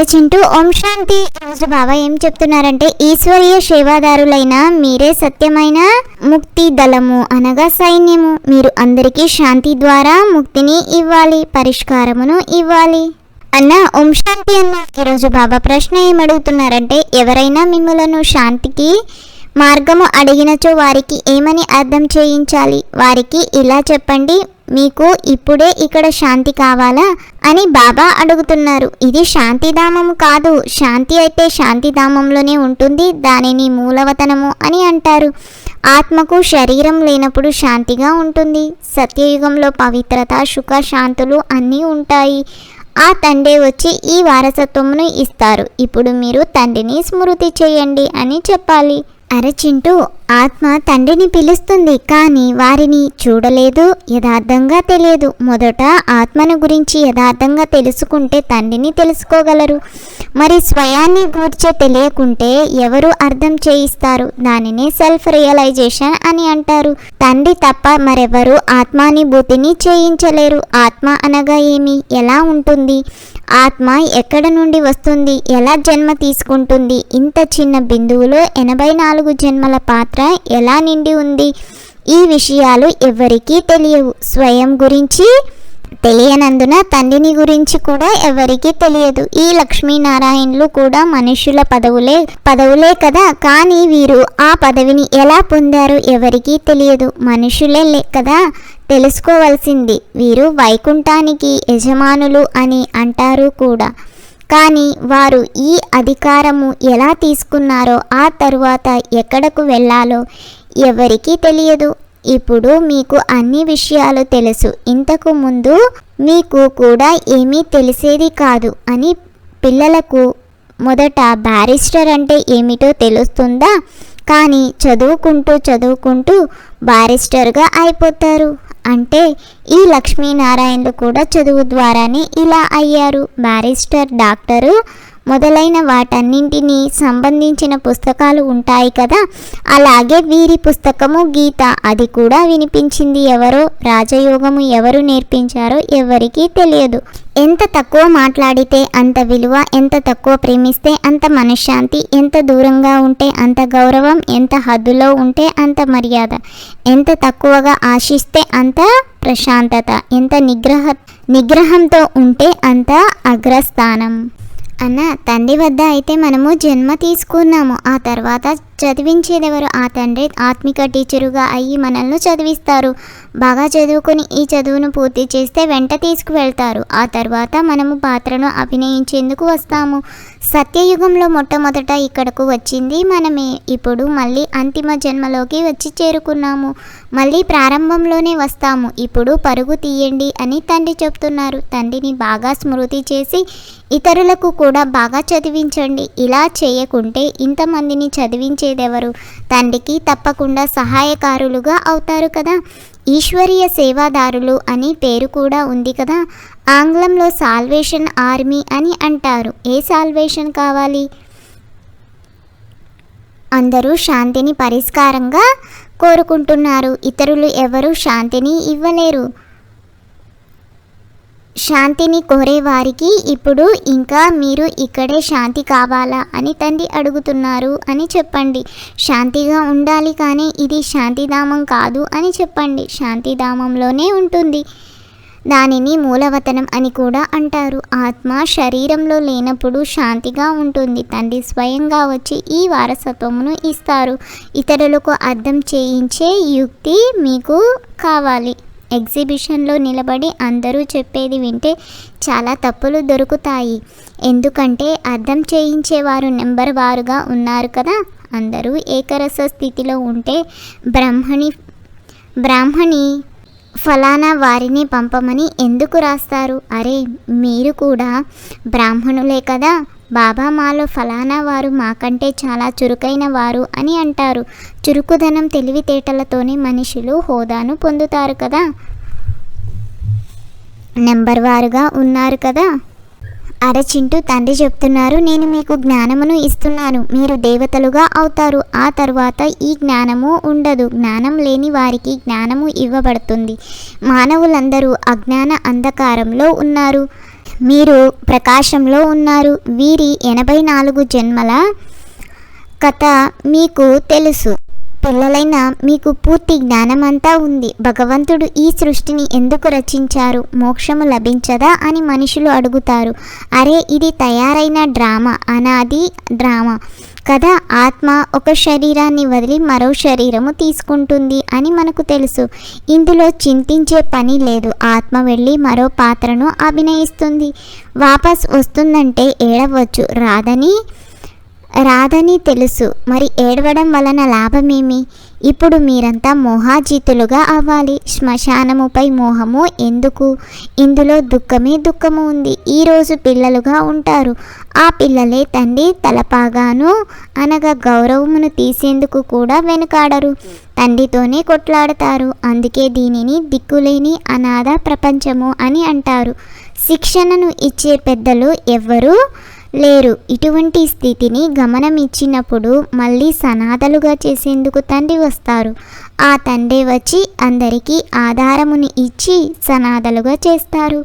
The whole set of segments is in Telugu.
అరే చింటూ ఓం శాంతి. రోజు బాబా ఏం చెప్తున్నారంటే ఈశ్వరీయ సేవాదారులైన మీరే సత్యమైన ముక్తి దళము అనగా సైన్యము. మీరు అందరికీ శాంతి ద్వారా ముక్తిని ఇవ్వాలి పరిష్కారమును ఇవ్వాలి. అన్న ఓం శాంతి అన్న. ఈరోజు బాబా ప్రశ్న ఏమడుగుతున్నారంటే ఎవరైనా మిమ్మలను శాంతికి మార్గము అడిగినచో వారికి ఏమని అర్థం చేయించాలి? వారికి ఇలా చెప్పండి మీకు ఇప్పుడే ఇక్కడ శాంతి కావాలా? అని బాబా అడుగుతున్నారు. ఇది శాంతిధామము కాదు. శాంతి అయితే శాంతిధామంలోనే ఉంటుంది. దానిని మూలవతనము అని అంటారు. ఆత్మకు శరీరం లేనప్పుడు శాంతిగా ఉంటుంది. సత్యయుగంలో పవిత్రత సుఖ శాంతులు అన్నీ ఉంటాయి. ఆ తండ్రి వచ్చి ఈ వారసత్వమును ఇస్తారు. ఇప్పుడు మీరు తండ్రిని స్మృతి చేయండి అని చెప్పాలి. అరే చింటూ ఆత్మ తండ్రిని పిలుస్తుంది కానీ వారిని చూడలేదు యథార్థంగా తెలియదు. మొదట ఆత్మను గురించి యథార్థంగా తెలుసుకుంటే తండ్రిని తెలుసుకోగలరు. మరి స్వయాన్ని గూర్చే తెలియకుంటే ఎవరు అర్థం చేయిస్తారు? దానిని సెల్ఫ్ రియలైజేషన్ అని అంటారు. తండ్రి తప్ప మరెవరు ఆత్మానుభూతిని చేయించలేరు. ఆత్మ అనగా ఏమి? ఎలా ఉంటుంది? ఆత్మ ఎక్కడ నుండి వస్తుంది? ఎలా జన్మ తీసుకుంటుంది? ఇంత చిన్న బిందువులో ఎనభై నాలుగు జన్మల పాత్ర ఎలా నిండి ఉంది? ఈ విషయాలు ఎవరికీ తెలియవు. స్వయం గురించి తెలియనందున తండ్రిని గురించి కూడా ఎవరికీ తెలియదు. ఈ లక్ష్మీనారాయణలు కూడా మనుషుల పదవులే పదవులే కదా. కానీ వీరు ఆ పదవిని ఎలా పొందారు ఎవరికీ తెలియదు. మనుషులే లే కదా. తెలుసుకోవాల్సింది. వీరు వైకుంఠానికి యజమానులు అని అంటారు కూడా. కానీ వారు ఈ అధికారము ఎలా తీసుకున్నారో ఆ తరువాత ఎక్కడకు వెళ్ళాలో ఎవరికీ తెలియదు. ఇప్పుడు మీకు అన్ని విషయాలు తెలుసు. ఇంతకు ముందు మీకు కూడా ఏమీ తెలిసేది కాదు అని పిల్లలకు మొదట బ్యారిస్టర్ అంటే ఏమిటో తెలుస్తుందా? కానీ చదువుకుంటూ చదువుకుంటూ బారిస్టర్గా అయిపోతారు. అంటే ఈ లక్ష్మీనారాయణలు కూడా చదువు ద్వారానే ఇలా అయ్యారు. బ్యారిస్టర్ డాక్టరు మొదలైన వాటన్నింటినీ సంబంధించిన పుస్తకాలు ఉంటాయి కదా అలాగే వీరి పుస్తకము గీత. అది కూడా వినిపించింది ఎవరో రాజయోగము ఎవరు నేర్పించారో ఎవరికీ తెలియదు. ఎంత తక్కువ మాట్లాడితే అంత విలువ ఎంత తక్కువ ప్రేమిస్తే అంత మనశ్శాంతి ఎంత దూరంగా ఉంటే అంత గౌరవం ఎంత హద్దులో ఉంటే అంత మర్యాద ఎంత తక్కువగా ఆశిస్తే అంత ప్రశాంతత ఎంత నిగ్రహ నిగ్రహంతో ఉంటే అంత అగ్రస్థానం. అన్న తండ్రి వద్ద అయితే మనము జన్మ తీసుకున్నాము. ఆ తర్వాత చదివించేదెవరు? ఆ తండ్రి ఆత్మిక టీచరుగా అయ్యి మనల్ని చదివిస్తారు. బాగా చదువుకొని ఈ చదువును పూర్తి చేస్తే వెంట తీసుకువెళ్తారు. ఆ తర్వాత మనము పాత్రను అభినయించేందుకు వస్తాము. సత్యయుగంలో మొట్టమొదట ఇక్కడకు వచ్చింది మనమే. ఇప్పుడు మళ్ళీ అంతిమ జన్మలోకి వచ్చి చేరుకున్నాము. మళ్ళీ ప్రారంభంలోనే వస్తాము. ఇప్పుడు పరుగు తీయండి అని తండ్రి చెప్తున్నారు. తండ్రిని బాగా స్మృతి చేసి ఇతరులకు కూడా బాగా చదివించండి. ఇలా చేయకుంటే ఇంతమందిని చదివించేదెవరు? తండ్రికి తప్పకుండా సహాయకారులుగా అవుతారు కదా? ఈశ్వరీయ సేవాదారులు అని పేరు కూడా ఉంది కదా? ఆంగ్లంలో సాల్వేషన్ ఆర్మీ అని అంటారు. ఏ సాల్వేషన్ కావాలి? అందరూ శాంతిని పరిష్కారంగా కోరుకుంటున్నారు. ఇతరులు ఎవరు శాంతిని ఇవ్వలేరు. శాంతిని కోరే వారికి ఇప్పుడు ఇంకా మీరు ఇక్కడే శాంతి కావాలా అని తండ్రి అడుగుతున్నారు అని చెప్పండి. శాంతిగా ఉండాలి కానీ ఇది శాంతిధామం కాదు అని చెప్పండి. శాంతిధామంలోనే ఉంటుంది. దానిని మూలవతనం అని కూడా అంటారు. ఆత్మ శరీరంలో లేనప్పుడు శాంతిగా ఉంటుంది. తండ్రి స్వయంగా వచ్చి ఈ వారసత్వమును ఇస్తారు. ఇతరులకు అర్థం చేయించే యుక్తి మీకు కావాలి. ఎగ్జిబిషన్లో నిలబడి అందరూ చెప్పేది వింటే చాలా తప్పులు దొరుకుతాయి. ఎందుకంటే అర్థం చేయించేవారు నెంబర్ వారుగా ఉన్నారు కదా. అందరూ ఏకరస స్థితిలో ఉంటే బ్రహ్మణి బ్రాహ్మణి ఫలానా వారిని పంపమని ఎందుకు రాస్తారు? అరే మీరు కూడా బ్రాహ్మణులే కదా బాబా మాలో ఫలానా వారు మాకంటే చాలా చురుకైన వారు అని అంటారు. చురుకుదనం తెలివితేటలతోనే మనుషులు హోదాను పొందుతారు కదా? నెంబర్ వారుగా ఉన్నారు కదా? అరచింటూ తండ్రి చెప్తున్నారు నేను మీకు జ్ఞానమును ఇస్తున్నాను మీరు దేవతలుగా అవుతారు ఆ తర్వాత ఈ జ్ఞానము ఉండదు జ్ఞానం లేని వారికి జ్ఞానము ఇవ్వబడుతుంది. మానవులందరూ అజ్ఞాన అంధకారంలో ఉన్నారు మీరు ప్రకాశంలో ఉన్నారు వీరి ఎనభై నాలుగు జన్మల కథ మీకు తెలుసు. పిల్లలైన మీకు పూర్తి జ్ఞానమంతా ఉంది. భగవంతుడు ఈ సృష్టిని ఎందుకు రచించారు? మోక్షము లభించదా అని మనుషులు అడుగుతారు. అరే ఇది తయారైన డ్రామా అనాది డ్రామా. కదా ఆత్మ ఒక శరీరాన్ని వదిలి మరో శరీరము తీసుకుంటుంది అని మనకు తెలుసు. ఇందులో చింతించే పని లేదు. ఆత్మ వెళ్ళి మరో పాత్రను అభినయిస్తుంది. వాపస్ వస్తుందంటే ఏడవచ్చు. రాదని రాదని తెలుసు. మరి ఏడవడం వలన లాభమేమి? ఇప్పుడు మీరంతా మోహాజీతులుగా అవ్వాలి. శ్మశానముపై మోహము ఎందుకు? ఇందులో దుఃఖమే దుఃఖము ఉంది. ఈరోజు పిల్లలుగా ఉంటారు. ఆ పిల్లలే తండ్రి తలపాగాను అనగా గౌరవమును తీసేందుకు కూడా వెనుకాడరు. తండ్రితోనే కొట్లాడతారు. అందుకే దీనిని దిక్కులేని అనాథ ప్రపంచము అని అంటారు. శిక్షణను ఇచ్చే పెద్దలు ఎవ్వరూ లేరు. ఇటువంటి స్థితిని గమనం ఇచ్చినప్పుడు మళ్ళీ సనాథలుగా చేసేందుకు తండ్రి వస్తారు. ఆ తండ్రి వచ్చి అందరికీ ఆధారముని ఇచ్చి సనాథలుగా చేస్తారు.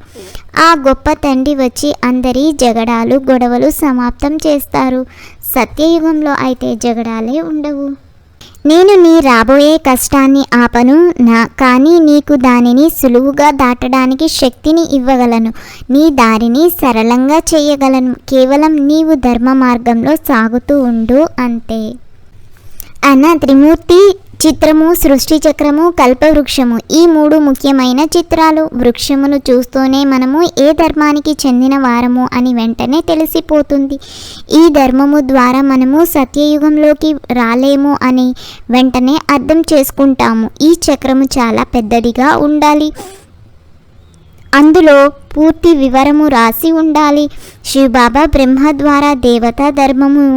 ఆ గొప్ప తండ్రి వచ్చి అందరి జగడాలు గొడవలు సమాప్తం చేస్తారు. సత్యయుగంలో అయితే జగడాలే ఉండవు. నేను నీ రాబోయే కష్టాన్ని ఆపను నా కానీ నీకు దానిని సులువుగా దాటడానికి శక్తిని ఇవ్వగలను. నీ దారిని సరళంగా చేయగలను. కేవలం నీవు ధర్మ మార్గంలో సాగుతూ ఉండు అంతే. అన్న త్రిమూర్తి చిత్రము సృష్టి చక్రము కల్పవృక్షము ఈ మూడు ముఖ్యమైన చిత్రాలు. వృక్షమును చూస్తూనే మనము ఏ ధర్మానికి చెందిన వారము అని వెంటనే తెలిసిపోతుంది. ఈ ధర్మము ద్వారా మనము సత్యయుగంలోకి రాలేము అని వెంటనే అర్థం చేసుకుంటాము. ఈ చక్రము చాలా పెద్దదిగా ఉండాలి. అందులో పూర్తి వివరము రాసి ఉండాలి. శివబాబా బ్రహ్మ ద్వారా దేవతా ధర్మము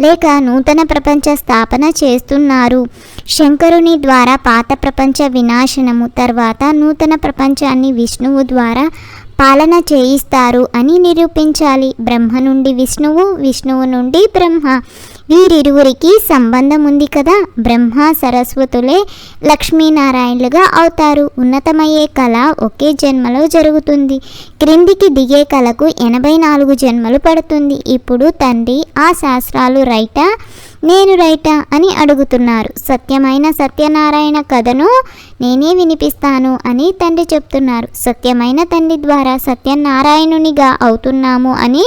లేక నూతన ప్రపంచ స్థాపన చేస్తున్నారు. శంకరుని ద్వారా పాత ప్రపంచ వినాశనము తర్వాత నూతన ప్రపంచాన్ని విష్ణువు ద్వారా పాలన చేయిస్తారు అని నిరూపించాలి. బ్రహ్మ నుండి విష్ణువు విష్ణువు నుండి బ్రహ్మ. వీరిరువురికి సంబంధం ఉంది కదా? బ్రహ్మ సరస్వతులే లక్ష్మీనారాయణులుగా అవుతారు. ఉన్నతమయ్యే కళ ఒకే జన్మలో జరుగుతుంది. క్రిందికి దిగే కళకు ఎనభై నాలుగు జన్మలు పడుతుంది. ఇప్పుడు తండ్రి ఆ శాస్త్రాలు రైటా? నేను రైటా? అని అడుగుతున్నారు. సత్యమైన సత్యనారాయణ కథను నేనే వినిపిస్తాను అని తండ్రి చెప్తున్నారు. సత్యమైన తండ్రి ద్వారా సత్యనారాయణునిగా అవుతున్నాము అని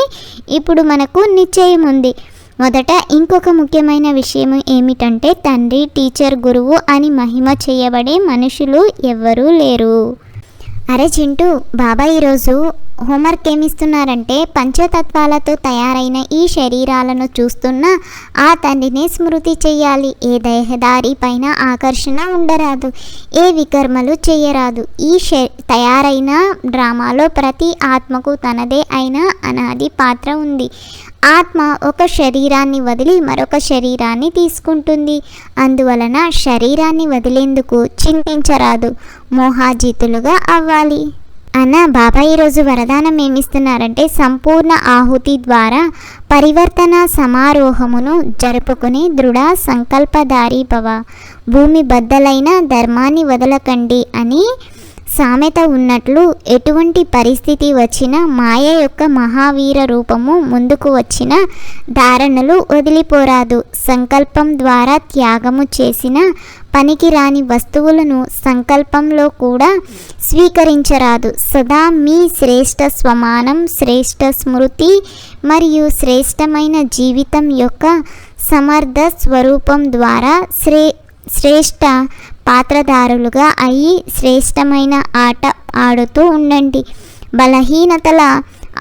ఇప్పుడు మనకు నిశ్చయం ఉంది మొదట ఇంకొక ముఖ్యమైన విషయం ఏమిటంటే తండ్రి టీచర్ గురువు అని మహిమ చేయబడే మనుషులు ఎవ్వరూ లేరు. అరే చింటూ బాబా ఈరోజు హోంవర్క్ ఏమిస్తున్నారంటే పంచతత్వాలతో తయారైన ఈ శరీరాలను చూస్తున్న ఆ తండ్రిని స్మృతి చేయాలి ఏ దేహదారి పైన ఆకర్షణ ఉండరాదు ఏ వికర్మలు చేయరాదు. ఈ శ తయారైన డ్రామాలో ప్రతి ఆత్మకు తనదే అయిన అనాది పాత్ర ఉంది. ఆత్మ ఒక శరీరాన్ని వదిలి మరొక శరీరాన్ని తీసుకుంటుంది. అందువలన శరీరాన్ని వదిలేందుకు చింతించరాదు. మోహాజితులుగా అవ్వాలి. అన్న బాబా ఈరోజు వరదానం ఏమిస్తున్నారంటే సంపూర్ణ ఆహుతి ద్వారా పరివర్తన సమారోహమును జరుపుకుని దృఢ సంకల్పదారి భవ. భూమి బద్దలైన ధర్మాన్ని వదలకండి అని సామెత ఉన్నట్లు ఎటువంటి పరిస్థితి వచ్చినా మాయ యొక్క మహావీర రూపము ముందుకు వచ్చిన ధారణలు వదిలిపోరాదు. సంకల్పం ద్వారా త్యాగము చేసిన పనికిరాని వస్తువులను సంకల్పంలో కూడా స్వీకరించరాదు. సదా మీ శ్రేష్ట స్వమానం శ్రేష్ట స్మృతి మరియు శ్రేష్టమైన జీవితం యొక్క సమర్థ స్వరూపం ద్వారా శ్రే శ్రేష్ట పాత్రధారులుగా అయి శ్రేష్టమైన ఆట ఆడుతూ ఉండండి. బలహీనతల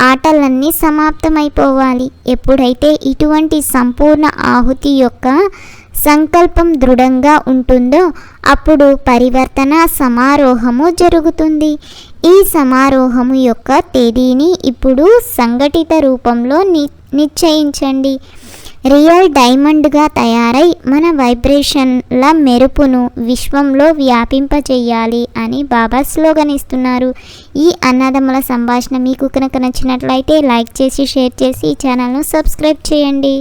ఆటలన్నీ సమాప్తమైపోవాలి. ఎప్పుడైతే ఇటువంటి సంపూర్ణ ఆహుతి యొక్క సంకల్పం దృఢంగా ఉంటుందో అప్పుడు పరివర్తన సమారోహము జరుగుతుంది. ఈ సమారోహము యొక్క తేదీని ఇప్పుడు సంఘటిత రూపంలో ని నిశ్చయించండి. రియల్ డైమండ్గా తయారై మన వైబ్రేషన్ల మెరుపును విశ్వంలో వ్యాపింపచేయాలి అని బాబా స్లోగన్ ఇస్తున్నారు ఈ అన్నదమ్ముల సంభాషణ మీకు కనుక నచ్చినట్లయితే లైక్ చేసి షేర్ చేసి ఈ ఛానల్ను సబ్స్క్రైబ్ చేయండి.